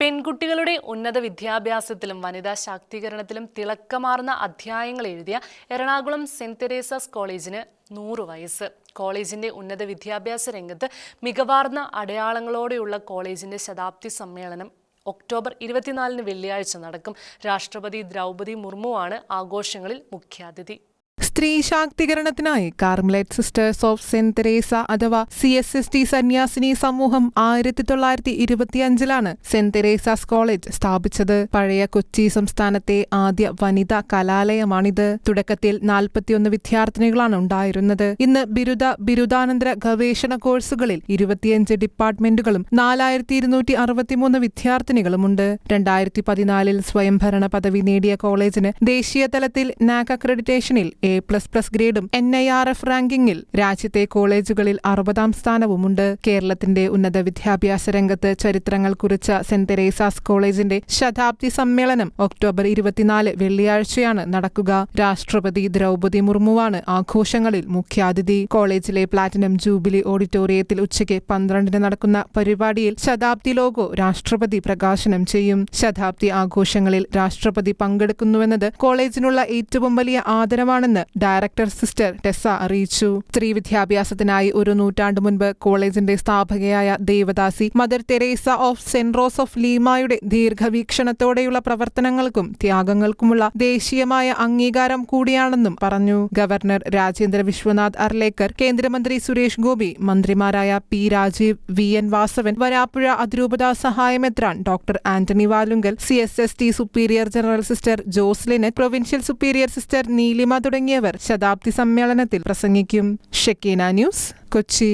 പെൺകുട്ടികളുടെ ഉന്നത വിദ്യാഭ്യാസത്തിലും വനിതാ ശാക്തീകരണത്തിലും തിളക്കമാർന്ന അധ്യായങ്ങൾ എഴുതിയ എറണാകുളം സെന്റ് തെരേസാസ് കോളേജിന് നൂറ് വയസ്സ്. കോളേജിന്റെ ഉന്നത വിദ്യാഭ്യാസ രംഗത്ത് മികവാർന്ന അടയാളങ്ങളോടെയുള്ള കോളേജിന്റെ ശതാബ്ദി സമ്മേളനം ഒക്ടോബർ ഇരുപത്തിനാലിന് വെള്ളിയാഴ്ച നടക്കും. രാഷ്ട്രപതി ദ്രൗപദി മുർമുവാണ് ആഘോഷങ്ങളിൽ മുഖ്യാതിഥി. സ്ത്രീ ശാക്തീകരണത്തിനായി Carmelite Sisters of Saint Teresa അഥവാ സി എസ് എസ് ടി സന്യാസിനി സമൂഹം ആയിരത്തി തൊള്ളായിരത്തി ഇരുപത്തിയഞ്ചിലാണ് സെന്റ് തെരേസാസ് കോളേജ് സ്ഥാപിച്ചത്. പഴയ കൊച്ചി സംസ്ഥാനത്തെ ആദ്യ വനിതാ കലാലയമാണിത്. തുടക്കത്തിൽ നാൽപ്പത്തിയൊന്ന് വിദ്യാർത്ഥിനികളാണ് ഉണ്ടായിരുന്നത്. ഇന്ന് ബിരുദ ബിരുദാനന്തര ഗവേഷണ കോഴ്സുകളിൽ ഇരുപത്തിയഞ്ച് ഡിപ്പാർട്ട്മെന്റുകളും നാലായിരത്തി ഇരുന്നൂറ്റി അറുപത്തിമൂന്ന് വിദ്യാർത്ഥിനികളുമുണ്ട്. രണ്ടായിരത്തി പതിനാലിൽ സ്വയംഭരണ പദവി നേടിയ കോളേജിന് ദേശീയ തലത്തിൽ നാക് അക്രഡിറ്റേഷനിൽ എ പ്ലസ് പ്ലസ് ഗ്രേഡും എൻ ഐ ആർ എഫ് റാങ്കിങ്ങിൽ രാജ്യത്തെ കോളേജുകളിൽ അറുപതാം സ്ഥാനവുമുണ്ട്. കേരളത്തിന്റെ ഉന്നത വിദ്യാഭ്യാസ രംഗത്ത് ചരിത്രങ്ങൾ കുറിച്ച സെന്റ് തെരേസാസ് കോളേജിന്റെ ശതാബ്ദി സമ്മേളനം ഒക്ടോബർ ഇരുപത്തിനാല് വെള്ളിയാഴ്ചയാണ് നടക്കുക. രാഷ്ട്രപതി ദ്രൗപദി മുർമുവാണ് ആഘോഷങ്ങളിൽ മുഖ്യാതിഥി. കോളേജിലെ പ്ലാറ്റിനം ജൂബിലി ഓഡിറ്റോറിയത്തിൽ ഉച്ചയ്ക്ക് പന്ത്രണ്ടിന് നടക്കുന്ന പരിപാടിയിൽ ശതാബ്ദി ലോഗോ രാഷ്ട്രപതി പ്രകാശനം ചെയ്യും. ശതാബ്ദി ആഘോഷങ്ങളിൽ രാഷ്ട്രപതി പങ്കെടുക്കുന്നുവെന്നത് കോളേജിനുള്ള ഏറ്റവും വലിയ ആദരവാണെന്ന് ഡയറക്ടർ സിസ്റ്റർ ടെസ അറിയിച്ചു. സ്ത്രീ വിദ്യാഭ്യാസത്തിനായി ഒരു നൂറ്റാണ്ടു മുൻപ് കോളേജിന്റെ സ്ഥാപകയായ devadasi Mother Teresa of Saint Rose of ലീമായുടെ ദീർഘവീക്ഷണത്തോടെയുള്ള പ്രവർത്തനങ്ങൾക്കും ത്യാഗങ്ങൾക്കുമുള്ള ദേശീയമായ അംഗീകാരം കൂടിയാണെന്നും പറഞ്ഞു. ഗവർണർ രാജേന്ദ്ര വിശ്വനാഥ് അർലേക്കർ കേന്ദ്രമന്ത്രി സുരേഷ് ഗോപി മന്ത്രിമാരായ P Rajeev V N Vasavan Varapuzha അതിരൂപത സഹായമെത്രാൻ doctor Antony Valungal C S S T superior general sister ജോസ്ലിന് provincial superior sister Neelima തുടങ്ങിയവർ ശതാബ്ദി സമ്മേളനത്തിൽ പ്രസംഗിക്കും. Shekinah news Kochi.